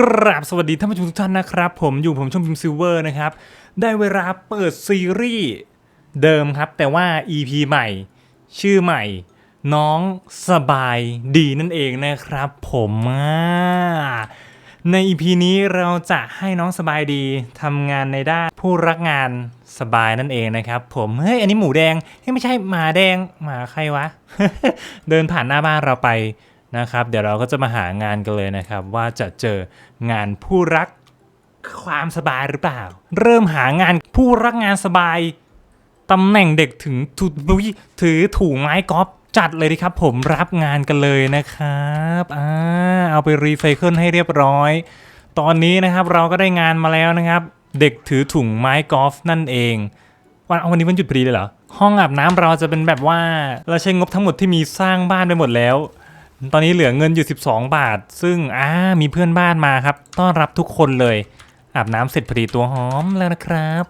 กราบสวัสดีท่านผู้ชมทุกท่านนะครับ ผมอยู่ผมชมพิมซิลเวอร์นะครับ ได้เวลาเปิดซีรีส์เดิมครับ แต่ว่า EP ใหม่ ชื่อใหม่ น้องสบายดีนั่นเองนะครับ ผมอ่าใน EP นี้เราจะให้น้องสบายดีทำงานในด้านผู้รักงานสบายนั่นเองนะครับ ผมเฮ้ยอันนี้หมูแดงเฮ้ยไม่ใช่หมาแดงหมาใครวะ เดินผ่านหน้าบ้านเราไป นะครับ เดี๋ยวเราก็จะมาหางานกันเลยนะครับ ว่าจะเจองานผู้รักความสบายหรือเปล่า เริ่มหางานผู้รักงานสบายตำแหน่งเด็กถึงถุยถือถุงไม้กอล์ฟจัดเลยดีครับ ผมรับงานกันเลยนะครับอ่าเอาไปรีไซเคิลให้เรียบร้อย ตอนนี้นะครับเราก็ได้งานมาแล้วนะครับ เด็กถือถุงไม้กอล์ฟนั่นเองวันเอาวันนี้วันหยุดพอดีเลยเหรอห้องอาบน้ำเราจะเป็นแบบว่าเราใช้งบทั้งหมดที่มีสร้างบ้านไปหมดแล้ว ตอนนี้เหลือเงินอยู่ 12 บาท ซึ่งอ่ามีเพื่อนบ้านมาครับ ต้อนรับทุกคนเลย อาบน้ำเสร็จพอดีตัวหอมแล้วนะครับ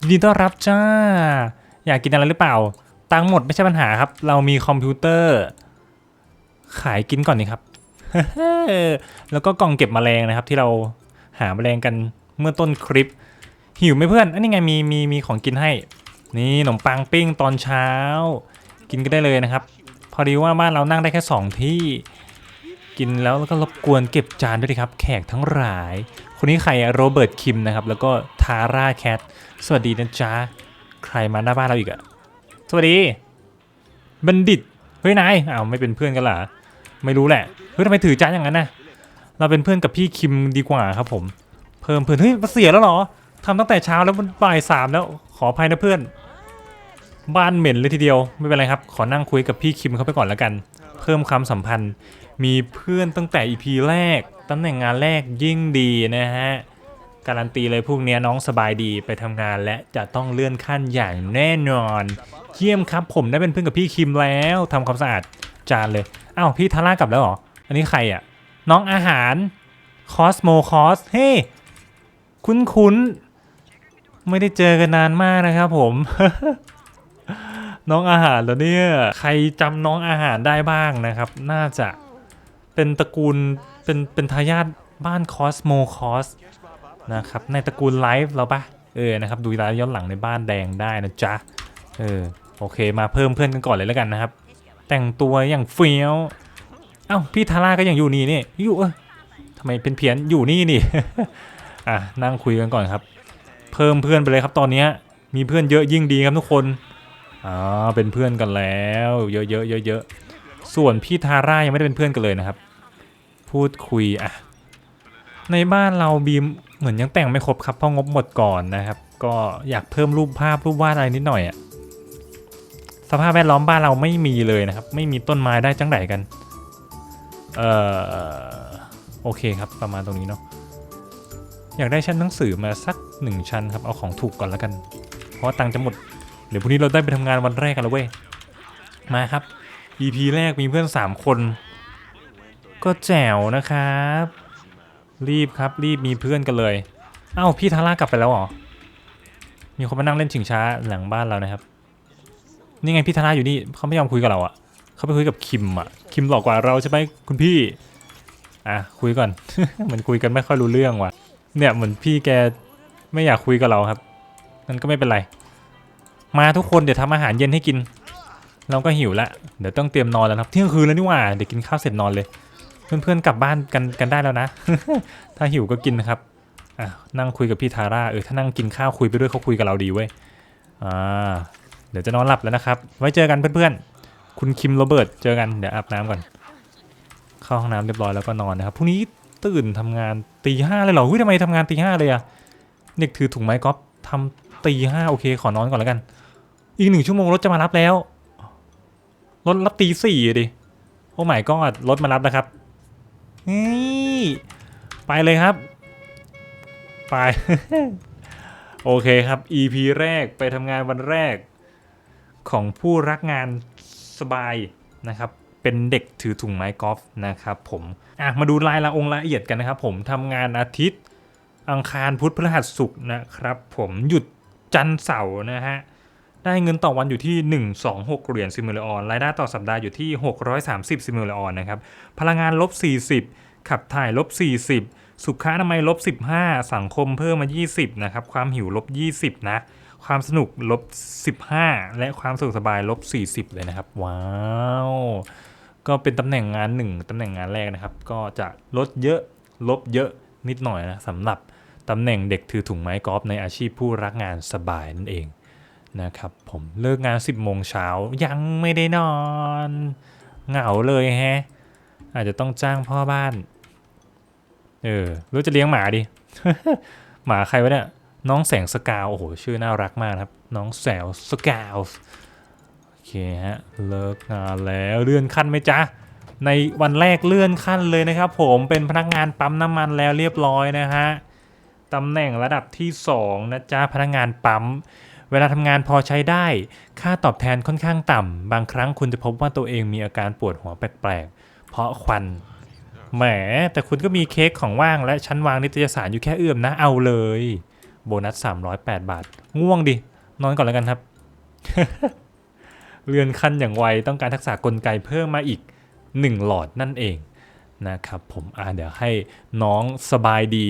ยินดีต้อนรับจ้า อยากกินอะไรหรือเปล่า ตังหมดไม่ใช่ปัญหาครับ เรามีคอมพิวเตอร์ ขายกินก่อนนี่ครับ แล้วก็กล่องเก็บแมลงนะครับ ที่เราหาแมลงกันเมื่อต้นคลิป หิวไหมเพื่อน อันนี้ไงมีมีมีของกินให้ นี่ขนมปังปิ้งตอนเช้า กินก็ได้เลยนะครับ พอดีว่าบ้านเรานั่งได้แค่2ที่ กินแล้วแล้วก็รบกวนเก็บจานด้วยครับ แขกทั้งหลาย คนนี้ใครอะโรเบิร์ตคิมนะครับ แล้วก็ทาร่าแคทสวัสดีนะจ๊ะใครมาหน้าบ้านเราอีกอะสวัสดี บัณฑิตเฮ้ยนายอ้าวไม่เป็นเพื่อนกันหรอไม่รู้แหละเฮ้ยทำไมถือจานอย่างนั้นนะเราเป็นเพื่อนกับพี่คิมดีกว่าครับผม เพิ่มเพื่อนเฮ้ยมาเสียแล้วเหรอทำตั้งแต่เช้าแล้วมันบ่ายสามแล้วขออภัยนะเพื่อน บ้านเหม็นเลยทีเดียว ไม่เป็นไรครับ ขอนั่งคุยกับพี่คิมเขาไปก่อนแล้วกัน เพิ่มความสัมพันธ์ มีเพื่อนตั้งแต่ EP แรกตำแหน่งงานแรกยิ่งดีนะฮะ การันตีเลยพวกเนี้ยน้องสบายดีไปทำงานและจะต้องเลื่อนขั้นอย่างแน่นอน เยี่ยมครับผมได้เป็นเพื่อนกับพี่คิมแล้วทำความสะอาดจานเลยอ้าวพี่ทาร่ากลับแล้วเหรอ อันนี้ใครอะ น้องอาหารคอสโมคอสเฮ้คุ้นคุ้นไม่ได้เจอกันนานมากนะครับผม น้องอาหารแล้วเนี่ยใครจำน้องอาหารได้บ้างนะครับ น่าจะเป็นตระกูลเป็นเป็นทายาทบ้านคอสโมคอสนะครับในตระกูลไลฟ์เราปะเออนะครับดูรายย้อนหลังในบ้านแดงได้นะจ๊ะเออโอเคมาเพิ่มเพื่อนกันก่อนเลยแล้วกันนะครับ แต่งตัวอย่างเฟี้ยวเอ้าพี่ทาร่าก็ยังอยู่นี่นี่อยู่เอ้ทำไมเป็นเพี้ยนอยู่นี่นี่อะนั่งคุยกันก่อนครับ เพิ่มเพื่อนไปเลยครับตอนนี้มีเพื่อนเยอะยิ่งดีครับทุกคน อ๋อเป็นเพื่อนกันแล้ว เยอะเยอะเยอะเยอะส่วนพี่ทาร่ายังไม่ได้เป็นเพื่อนกันเลยนะครับ พูดคุยอะในบ้านเราบีมเหมือนยังแต่งไม่ครบครับเพราะงบหมดก่อนนะครับ ก็อยากเพิ่มรูปภาพรูปวาดอะไรนิดหน่อยอะสภาพแวดล้อมบ้านเราไม่มีเลยนะครับ ไม่มีต้นไม้ได้จังไหนกันเอ่อโอเคครับประมาณตรงนี้เนาะอยากได้ชั้นหนังสือมาสักหนึ่งชั้นครับเอาของถูกก่อนแล้วกัน เพราะว่าตังค์จะหมด เดี๋ยวพรุ่งนี้เราได้ไปทำงานวันแรกกันแล้วเว้ย มาครับ EP แรกมีเพื่อน 3 คน ก็แจ๋วนะครับ รีบครับรีบมีเพื่อนกันเลย เอ้าพี่ทาร่ากลับไปแล้วเหรอ มีคนมานั่งเล่นชิงช้าหลังบ้านเรานะครับ นี่ไงพี่ธนาอยู่นี่เขาไม่ยอมคุยกับเราอะ่ะเขาไปคุยกับคิมอะ่ะ คิมหลอกกว่าเราใช่ไหมคุณพี่ อะคุยก่อน เหมือนคุยกันไม่ค่อยรู้เรื่องว่ะ เนี่ยเหมือนพี่แกไม่อยากคุยกับเราครับนั่นก็ไม่เป็นไร มาทุกคนเดี๋ยวทำอาหารเย็นให้กิน เราก็หิวละเดี๋ยวต้องเตรียมนอนแล้วครับเที่ยงคืนแล้วนี่หว่าเดี๋ยวกินข้าวเสร็จนอนเลย เพื่อนๆกลับบ้านกันกันได้แล้วนะ ถ้าหิวก็กินนะครับอะนั่งคุยกับพี่ทาร่าเออถ้านั่งกินข้าวคุยไปด้วยเขาคุยกับเราดีเว้ยอ่าเดี๋ยวจะนอนหลับแล้วนะครับ ไว้เจอกันเพื่อนๆ คุณคิมโรเบิร์ตเจอกันเดี๋ยวอาบน้ำก่อน เข้าห้องน้ำเรียบร้อยแล้วก็นอนนะครับพรุ่งนี้ตื่นทำงานตีห้าเลยเหรอหุ้ยทำไมทำงานตีห้าเลยอะเด็กถือถุงไม้ก๊อฟทำตีห้าโอเคขอนอนก่อนแล้วกัน อีกหนึ่งชั่วโมงรถจะมารับแล้ว รถรับตีสี่ดิ โอ้ไม่ก็รถมารับนะครับ นี่ไปเลยครับ ไป โอเคครับ EP แรกไปทำงานวันแรก ของผู้รักงานสบายนะครับเป็นเด็กถือถุงไม้กอล์ฟนะครับผมอะมาดูรายละองละเอียดกันนะครับผมทำงานอาทิตย์ อังคารพุธพฤหัสศุกร์นะครับผมหยุดจันทร์เสาร์นะฮะ ได้เงินต่อวันอยู่ที่ 126 เหรียญซิมูเลออน รายได้ต่อสัปดาห์อยู่ที่ 630 ซิมูเลออนนะครับ พลังงานลบ 40 ขับถ่ายลบ 40 สุขอนามัยลบ 15 สังคมเพิ่มมา 20 นะครับ ความหิวลบ 20 นะ ความสนุกลบ 15 และความสะดวกสบายลบ 40 เลยนะครับ ว้าว ก็เป็นตำแหน่งงานหนึ่งตำแหน่งงานแรกนะครับ ก็จะลดเยอะ ลบเยอะนิดหน่อยนะสำหรับตำแหน่งเด็กถือถุงไม้กอล์ฟในอาชีพผู้รักงานสบายนั่นเอง นะครับผมเลิกงาน 10โมงเช้ายังไม่ได้นอน เหงาเลยแฮะ อาจจะต้องจ้างพ่อบ้าน เออรู้จะเลี้ยงหมาดิ หมาใครวะเนี่ย น้องแสงสกาวโอ้โหชื่อน่ารักมากครับ น้องแสวสกาวโอเคฮะเลิกงานแล้วเลื่อนขั้นไหมจ๊ะในวันแรกเลื่อนขั้นเลยนะครับ ผมเป็นพนักงานปั๊มน้ำมันแล้วเรียบร้อยนะฮะตำแหน่งระดับที่ 2 นะจ๊ะพนักงานปั๊ม เวลาทำงานพอใช้ได้ ค่าตอบแทนค่อนข้างต่ำ บางครั้งคุณจะพบว่าตัวเองมีอาการปวดหัวแปลกๆ เพราะควัน แหม แต่คุณก็มีเค้กของว่างและชั้นวางนิตยสารอยู่แค่เอื้อมนะ เอาเลย โบนัส 308 บาท ง่วงดิ นอนก่อนแล้วกันครับเรือนขั้นอย่างไว ต้องการทักษะกลไกเพิ่มมาอีก 1 หลอดนั่นเองนะครับผม อ่าเดี๋ยวให้น้องสบายดี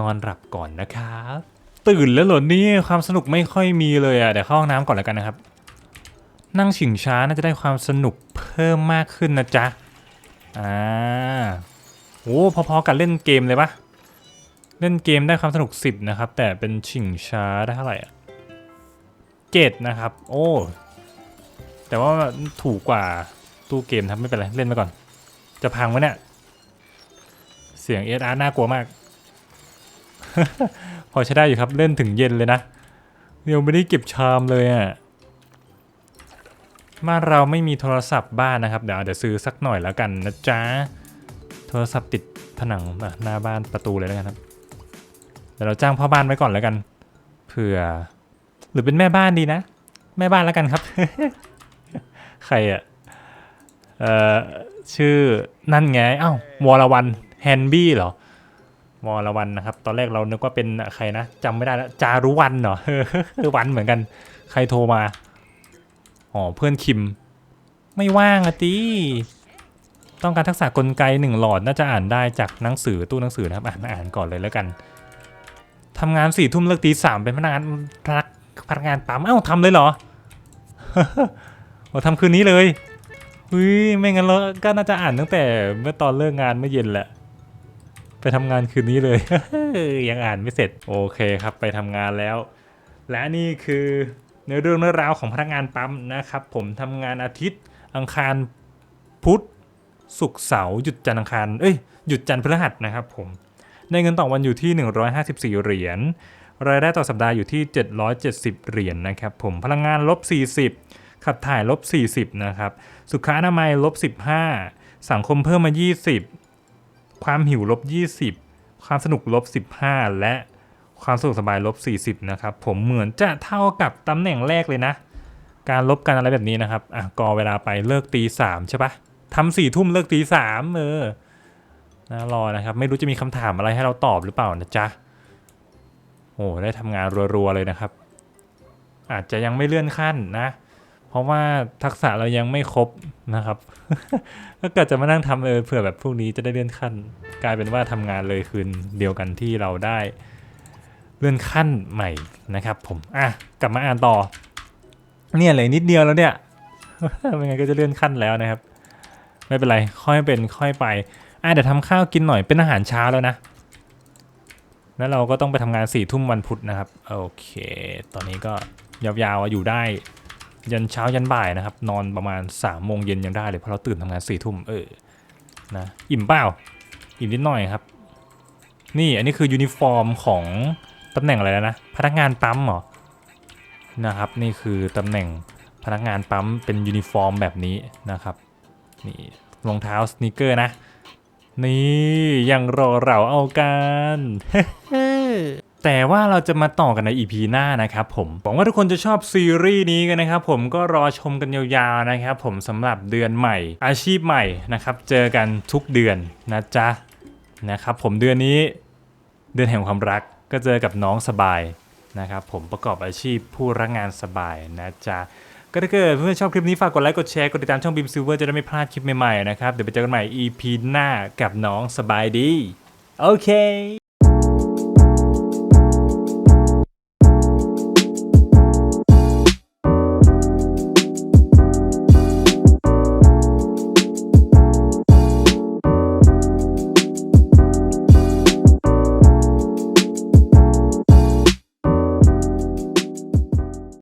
นอนหลับก่อนนะครับ ตื่นแล้วเหรอเนี่ยความสนุกไม่ค่อยมีเลยอะเดี๋ยวเข้าห้องน้ำก่อนแล้วกันนะครับ นั่งฉิงช้าน่าจะได้ความสนุกเพิ่มมากขึ้นนะจ๊ะอ่าโอ้พอๆกับเล่นเกมเลยปะเล่นเกมได้ความสนุก 10 นะครับ แต่เป็นฉิงช้าได้เท่าไหร่อะเจ็ดนะครับ โอ้แต่ว่าถูกกว่าตู้เกมครับไม่เป็นไรเล่นไปก่อน จะพังวะเนี่ยเสียงเอสอาร์น่ากลัวมาก พอใช้ได้อยู่ครับเล่นถึงเย็นเลยนะยังไม่ได้เก็บชามเลยอะบ้าเราไม่มีโทรศัพท์บ้านนะครับ เดี๋ยวเดี๋ยวซื้อสักหน่อยแล้วกันนะจ๊ะโทรศัพท์ติดผนังอะหน้าบ้านประตูเลยแล้วกันครับเดี๋ยวเราจ้างพ่อบ้านไว้ก่อนแล้วกันเผื่อ หรือเป็นแม่บ้านดีนะ แม่บ้านแล้วกันครับ ใครอะเอ่อชื่อนั่นไง เอ้าวรวันแฮนบี้เหรอ วรวันนะครับ ตอนแรกเรานึกว่าเป็นใครนะจำไม่ได้แล้วจารุวันเหรอวันเหมือนกัน ใครโทรมาอ๋อเพื่อนคิม ไม่ว่างอะตีต้องการทักษะกลไกหนึ่งหลอดน่าจะอ่านได้จากหนังสือตู้หนังสือนะครับ อ่านมาอ่านก่อนเลยแล้วกันทำงานสี่ทุ่มเลิกตีสามเป็นพนักงานพนักพนักงานปั๊มเอ้าทำเลยเหรอโอ้ทำคืนนี้เลยอุ้ยไม่งั้นเราก็น่าจะอ่านตั้งแต่เมื่อตอนเลิกงานเมื่อเย็นแหละ ไปทำงานคืนนี้เลย ยังอ่านไม่เสร็จ โอเคครับ ไปทำงานแล้ว และนี่คือเนื้อเรื่องเนื้อราวของพนักงานปั๊มนะครับ ผมทำงานอาทิตย์ อังคารพุธศุกร์เสาร์หยุดจันทร์อังคาร เอ้ย หยุดจันทร์พฤหัสนะครับผม ได้เงินต่อวันอยู่ที่ 154 เหรียญ รายได้ต่อสัปดาห์อยู่ที่ 770 เหรียญนะครับผม พลังงานลบ 40 ขับถ่ายลบ 40 นะครับ สุขอนามัยลบ 15 สังคมเพิ่มมา 20 ความหิวลบ20ความสนุกลบ15และความสะดวกสบายลบ40นะครับ ผมเหมือนจะเท่ากับตำแหน่งแรกเลยนะ การลบกันอะไรแบบนี้นะครับ อะกอเวลาไปเลิกตีสามใช่ปะทำสี่ทุ่มเลิกตีสามเออนะรอนะครับ ไม่รู้จะมีคำถามอะไรให้เราตอบหรือเปล่านะจ๊ะโอ้ได้ทำงานรัวๆเลยนะครับ อาจจะยังไม่เลื่อนขั้นนะ เพราะว่าทักษะเรายังไม่ครบนะครับถ้าเกิดจะมานั่งทำเออเผื่อแบบพวกนี้จะได้เลื่อนขั้น กลายเป็นว่าทำงานเลยคืนเดียวกันที่เราได้เลื่อนขั้นใหม่นะครับ ผมอะกลับมาอ่านต่อ เนี่ยเลยนิดเดียวแล้วเนี่ยไม่งั้นก็จะเลื่อนขั้นแล้วนะครับ ไม่เป็นไรค่อยเป็นค่อยไปอะเดี๋ยวทำข้าวกินหน่อยเป็นอาหารเช้าแล้วนะแล้วเราก็ต้องไปทำงานสี่ทุ่มวันพุธนะครับโอเค ตอนนี้ก็ยาวๆอยู่ได้ ยันเช้ายันบ่ายนะครับ นอนประมาณ3ามโมงเย็นยังได้เลยเพราะเราตื่นทำงานสี่ทุ่มเออนะอิ่มเปล่าอิ่มนิดหน่อยครับ นี่อันนี้คือยูนิฟอร์มของตำแหน่งอะไรแล้วนะพนักงานปั๊มเหรอนะครับ นี่คือตำแหน่งพนักงานปั๊มเป็นยูนิฟอร์มแบบนี้นะครับนี่รองเท้าสน e เกอร์นะ นี่ยังรอเราเอากัน แต่ว่าเราจะมาต่อกันใน EP หน้านะครับผมหวังว่าทุกคนจะชอบซีรีส์นี้กันนะครับผมก็รอชมกันยาวๆนะครับผมสำหรับเดือนใหม่ อาชีพใหม่นะครับเจอกันทุกเดือนนะจ๊ะนะครับผมเดือนนี้เดือนแห่งความรักก็เจอกับน้องสบายนะครับผมประกอบอาชีพผู้รักงานสบายนะจ๊ะก็ถ้าเกิดเพื่อนๆชอบคลิปนี้ฝากกดไลค์กดแชร์กดติดตามช่องบิมซิลเวอร์จะได้ไม่พลาดคลิปใหม่ๆนะครับเดี๋ยวไปเจอกันใหม่ EP หน้ากับน้องสบายดี โอเค